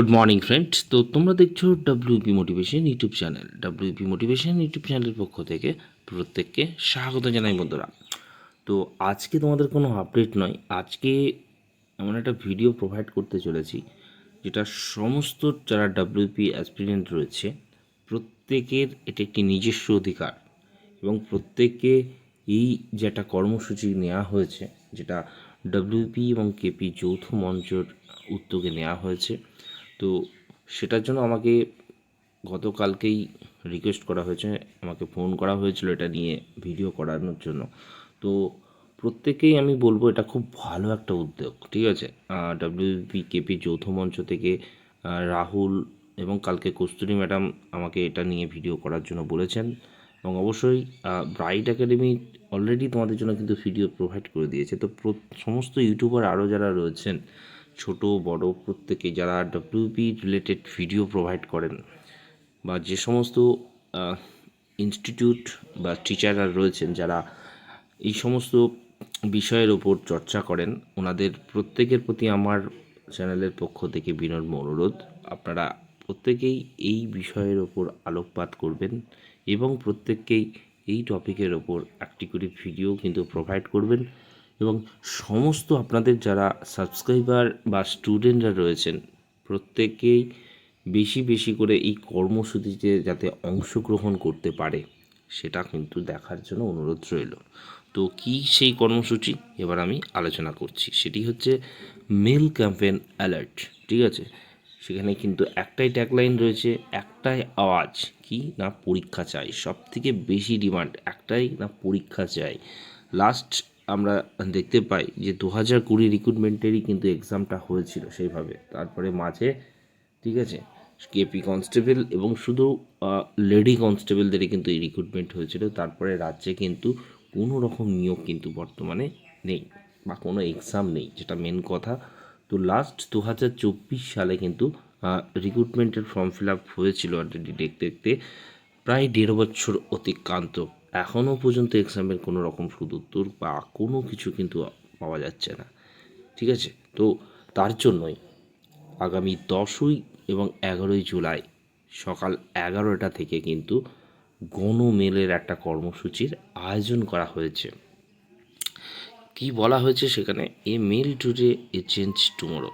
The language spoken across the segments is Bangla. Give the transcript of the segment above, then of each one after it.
গুড মর্নিং ফ্রেন্ড তো তোমরা দেখছ WP motivation YouTube channel WP motivation YouTube চ্যানেলের পক্ষ থেকে প্রত্যেককে স্বাগত জানাই, বন্ধুরা। তো আজকে তোমাদের কোনো আপডেট নয়। আজকে এমন একটা ভিডিও প্রোভাইড করতে চলেছি, যেটা সমস্ত যারা ডাব্লিউপি অ্যাসপিরিয়েন্ট রয়েছে, প্রত্যেকের এটা একটি নিজস্ব অধিকার এবং প্রত্যেককে এই যে একটা কর্মসূচি নেওয়া হয়েছে, যেটা ডাব্লিউপি এবং কেপি যৌথ মঞ্চের উদ্যোগে নেওয়া হয়েছে তো সেটার জন্য আমাকে গতকালকেই রিকোয়েস্ট করা হয়েছে, আমাকে ফোন করা হয়েছিল এটা নিয়ে ভিডিও করানোর জন্য। তো প্রত্যেকেই আমি বলব এটা খুব ভালো একটা উদ্যোগ, ঠিক আছে? ডাব্লিউপি কেপি যৌথ মঞ্চ থেকে রাহুল এবং কালকে কস্তুরি ম্যাডাম আমাকে এটা নিয়ে ভিডিও করার জন্য বলেছেন। এবং অবশ্যই ব্রাইট একাডেমি অলরেডি তোমাদের জন্য কিন্তু ভিডিও প্রোভাইড করে দিয়েছে। তো সমস্ত ইউটিউবার আরও যারা রয়েছেন ছোট, বড় প্রত্যেকে যারা ডাব্লিউপি রিলেটেড ভিডিও প্রোভাইড করেন বা যে সমস্ত ইনস্টিটিউট বা টিচাররা রয়েছেন যারা এই সমস্ত বিষয়ের ওপর চর্চা করেন, ওনাদের প্রত্যেকের প্রতি আমার চ্যানেলের পক্ষ থেকে বিনম্র অনুরোধ, আপনারা প্রত্যেকেই এই বিষয়ের ওপর আলোকপাত করবেন এবং প্রত্যেককেই এই টপিকের ওপর একটি করে ভিডিও কিন্তু প্রোভাইড করবেন। এবং সমস্ত আপনাদের যারা সাবস্ক্রাইবার বা স্টুডেন্টরা রয়েছেন, প্রত্যেকেই বেশি বেশি করে এই কর্মসূচিতে যাতে অংশগ্রহণ করতে পারে, সেটা কিন্তু দেখার জন্য অনুরোধ রইল। তো কি সেই কর্মসূচি? এবার আমি আলোচনা করছি। সেটি হচ্ছে মেল ক্যাম্পেন অ্যালার্ট ঠিক আছে? সেখানে কিন্তু একটাই ট্যাগলাইন রয়েছে, একটাই আওয়াজ, কি না পরীক্ষা চাই? সব থেকে বেশি ডিমান্ড একটাই না পরীক্ষা চাই? লাস্ট আমরা দেখতে পাই যে দু হাজার কুড়ি রিক্রুটমেন্টেরই কিন্তু এক্সামটা হয়েছিল সেইভাবে। তারপরে মাঝে, ঠিক আছে কেপি কনস্টেবল এবং শুধু লেডি কনস্টেবলদেরই কিন্তু এই রিক্রুটমেন্ট হয়েছিল। তারপরে রাজ্যে কিন্তু কোনো রকম নিয়োগ কিন্তু বর্তমানে নেই বা কোনো এক্সাম নেই, যেটা মেন কথা। তো লাস্ট দু হাজার চব্বিশ সালে কিন্তু রিক্রুটমেন্টের ফর্ম ফিল আপ হয়েছিল অলরেডি দেখতে দেখতে। প্রায় দেড় বছর অতিক্রান্ত এখনও পর্যন্ত এক্সামের কোনো রকম সুদুত্তর বা কোনো কিছু কিন্তু পাওয়া যাচ্ছে না। ঠিক আছে? তো তার জন্যই আগামী দশই এবং এগারোই জুলাই সকাল এগারোটা থেকে কিন্তু গণমেলের একটা কর্মসূচির আয়োজন করা হয়েছে। কি বলা হয়েছে সেখানে? A mail today a change tomorrow.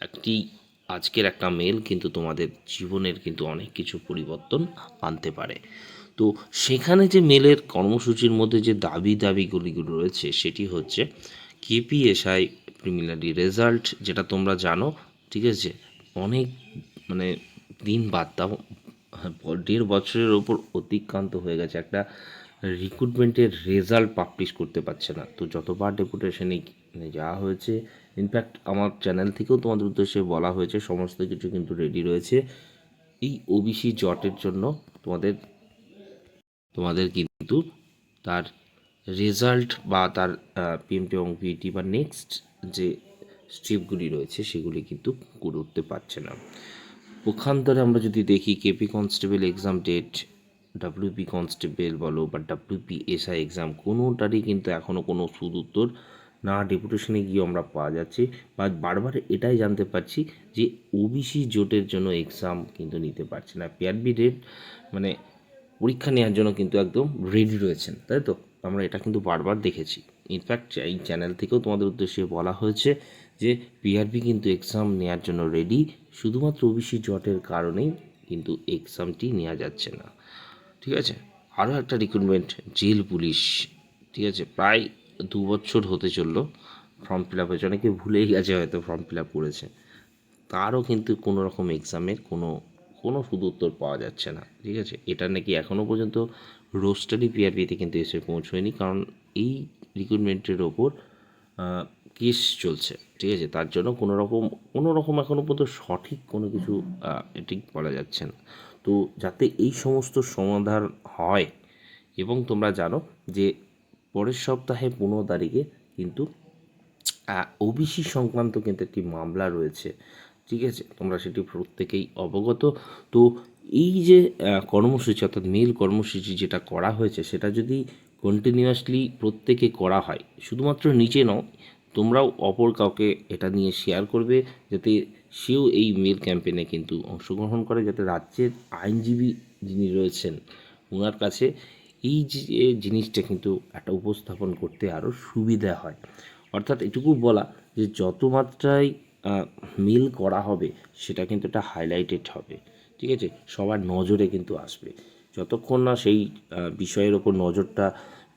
একটি আজকের একটা মেল কিন্তু তোমাদের জীবনের কিন্তু অনেক কিছু পরিবর্তন আনতে পারে। তো সেখানে যে মেলের কর্মসূচির মধ্যে যে দাবি দাবিগুলিগুলো রয়েছে সেটি হচ্ছে কেপিএসআই প্রিমিনারি রেজাল্ট যেটা তোমরা জানো ঠিক আছে? অনেক মানে দিন বাদ দাও হ্যাঁ, দেড় বছরের ওপর অতিক্রান্ত হয়ে গেছে। একটা রিক্রুটমেন্টের রেজাল্ট পাবলিশ করতে পারছে না। তো যতবার ডেপুটেশনে যাওয়া হয়েছে ইনফ্যাক্ট আমার চ্যানেল থেকেও তোমাদের উদ্দেশ্যে বলা হয়েছে সমস্ত কিছু কিন্তু রেডি রয়েছে। এই ওবিসি জটের জন্য তোমাদের তোমাদের কিন্তু তার রেজাল্ট বা তার পিএমটি এবং পিইটি বা নেক্সট যে স্ট্রিপগুলি রয়েছে, সেগুলি কিন্তু করে উঠতে পারছে না। পক্ষান্তরে আমরা যদি দেখি KP constable exam date WP constable বলো বা ডাব্লিউপি এসআই এক্সাম কোনোটারই কিন্তু এখনও কোনো সুদুত্তর না। ডেপুটেশনে গিয়ে আমরা পাওয়া যাচ্ছে বা বারবার এটাই জানতে পারছি যে ওবিসি জোটের জন্য এক্সাম কিন্তু নিতে পারছে না। পিআরবি রেট মানে পরীক্ষা নেওয়ার জন্য কিন্তু একদম রেডি রয়েছেন, তাই তো? আমরা এটা কিন্তু বারবার দেখেছি। ইনফ্যাক্ট এই চ্যানেল থেকেও তোমাদের উদ্দেশ্যে বলা হয়েছে যে পিআরবি কিন্তু এক্সাম নেওয়ার জন্য রেডি শুধুমাত্র ওবিসি জটের কারণেই কিন্তু এক্সামটি নেওয়া যাচ্ছে না। ঠিক আছে? আরও একটা রিক্রুটমেন্ট জেল পুলিশ ঠিক আছে? প্রায় দু বছর হতে চলল। ফর্ম ফিল আপ হয়েছে। অনেকে ভুলেই গেছে হয়তো ফর্ম ফিল আপ করেছে। তারও কিন্তু কোনো রকম এক্সামের কোনো কোনো সুদুত্তর পাওয়া যাচ্ছে না, ঠিক আছে? এটা নাকি এখনও পর্যন্ত রোস্টারি পিআরপিতে কিন্তু এসে পৌঁছয়নি, কারণ এই রিক্রুটমেন্টের ওপর কেস চলছে, ঠিক আছে? তার জন্য কোনো রকম কোনো রকম এখনও পর্যন্ত সঠিক কোনো কিছু ঠিক বলা যাচ্ছে না। তো যাতে এই সমস্ত সমাধান হয়, এবং তোমরা জানো যে পরের সপ্তাহে পনেরো তারিখে কিন্তু ওবিসি সংক্রান্ত কিন্তু একটি মামলা রয়েছে। ঠিক আছে? তোমরা সেটি প্রত্যেকেই অবগত। তো এই যে কর্মসূচি অর্থাৎ মেল কর্মসূচি যেটা করা হয়েছে, সেটা যদি কন্টিনিউয়াসলি প্রত্যেকে করা হয়, শুধুমাত্র নিচে নয়, তোমরাও অপর কাউকে এটা নিয়ে শেয়ার করবে, যাতে সেও এই মেল ক্যাম্পেনে কিন্তু অংশগ্রহণ করে, যাতে রাজ্যের আইনজীবী যিনি রয়েছেন ওনার কাছে এই যে জিনিসটা কিন্তু একটা উপস্থাপন করতে আরও সুবিধা হয়। অর্থাৎ এটুকু বলা যে, যত মাত্রায় মিল করা হবে, সেটা কিন্তু একটা হাইলাইটেড হবে, ঠিক আছে? সবার নজরে কিন্তু আসবে। যতক্ষণ না সেই বিষয়ের ওপর নজরটা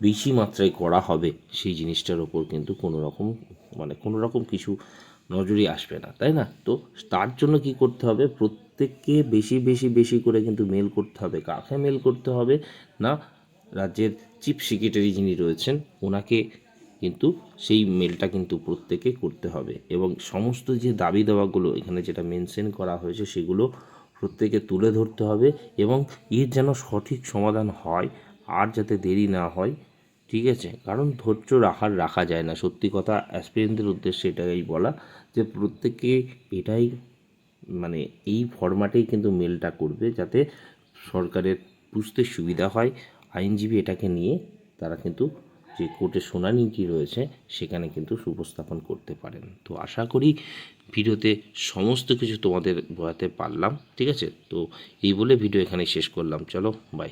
বেশি মাত্রায় করা হবে, সেই জিনিসটার ওপর কিন্তু কোনো রকম মানে কোনো রকম কিছু নজরই আসবে না, তাই না? তো তার জন্য কি করতে হবে? প্রত্যেককে বেশি বেশি বেশি করে কিন্তু মেল করতে হবে। কাকে মেল করতে হবে? না, রাজ্যের চিফ সেক্রেটারি যিনি রয়েছেন, ওনাকে কিন্তু সেই মেলটা কিন্তু প্রত্যেকে করতে হবে। এবং সমস্ত যে দাবি দাওয়াগুলো এখানে যেটা মেনশন করা হয়েছে সেগুলো প্রত্যেকে তুলে ধরতে হবে এবং এর যেন সঠিক সমাধান হয় আর যাতে দেরি না হয়, ঠিক আছে? কারণ ধৈর্য রাখার রাখা যায় না। সত্যি কথা অ্যাসপিরেন্টদের উদ্দেশ্যে এটাই বলা যে প্রত্যেকে এটাই মানে এই ফরম্যাটেই কিন্তু মেলটা করবে যাতে সরকারের বুঝতে সুবিধা হয়। আইনজীবী এটাকে নিয়ে তারা কিন্তু যে কোর্টের শুনানিটি রয়েছে, সেখানে কিন্তু উপস্থাপন করতে পারেন। তো আশা করি ভিডিওতে সমস্ত কিছু তোমাদের বোঝাতে পারলাম, ঠিক আছে? তো এই বলে ভিডিও এখানে শেষ করলাম। চলো বাই